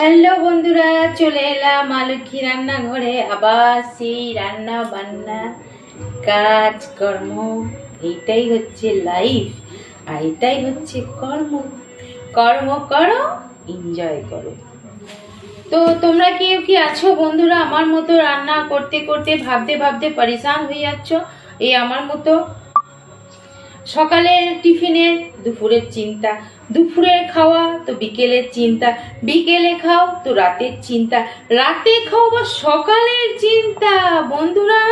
Hello বন্ধুরা, চলে এলাম আলুক্ষী রান্নাঘরে। আবার সেই রান্না বান্না, কাজকর্ম, এইটাই হচ্ছে লাইফ আর এটাই হচ্ছে কর্ম। কর্ম করো এনজয় করো। তো তোমরা কেউ কি আছো বন্ধুরা? আমার মতো রান্না করতে করতে ভাবতে ভাবতে পরেশান হয়ে যাচ্ছ। এই আমার মতো সকালের টিফিনে দুপুরের চিন্তা। দুপুরের খাওয়া তো বিকেলের চিন্তা। বিকেলে খাও তো রাতের চিন্তা। রাতে খাও বা সকালের চিন্তা। বন্ধুরা,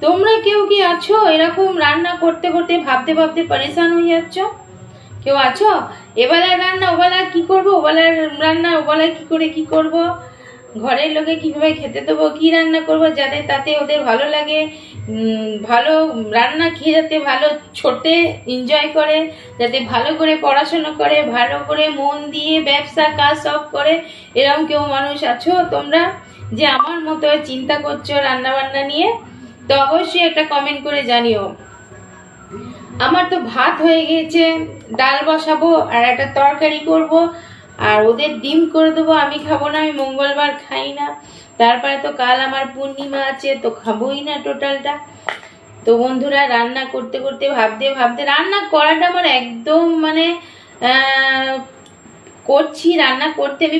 তোমরা কেউ কি আছো? এরকম রান্না করতে করতে ভাবতে ভাবতে পরেশান হয়ে যাচ্ছ? কেউ আছো? এবেলার রান্না ওবেলা কি করব? ওবেলার রান্না ওবেলায় কি করে কি করব? ঘরের লোকে কীভাবে খেতে দেবো, কি রান্না করব যাতে তাতে ওদের ভালো লাগে ভালো রান্না খেয়ে যাতে ভালো ছোটে এনজয় করে, যাতে ভালো করে পড়াশোনা করে, ভালো করে মন দিয়ে ব্যবসা, কাজ সব করে, এরকম কেউ মানুষ আছো তোমরা? যে আমার মতো চিন্তা করছ রান্না বান্না নিয়ে, তো অবশ্যই একটা কমেন্ট করে জানিও। আমার তো ভাত হয়ে গিয়েছে, ডাল বসাবো আর একটা তরকারি করব আর ওদের ডিম করে দেবো, আমি খাব না, আমি মঙ্গলবার খাই না। তারপরে তো কাল আমার পূর্ণিমা আছে, তো খাবোই না টোটালটা। তো বন্ধুরা, রান্না করতে করতে, ভাবতে ভাবতে, রান্না করাটা আমার একদম মানে করছি, রান্না করতে আমি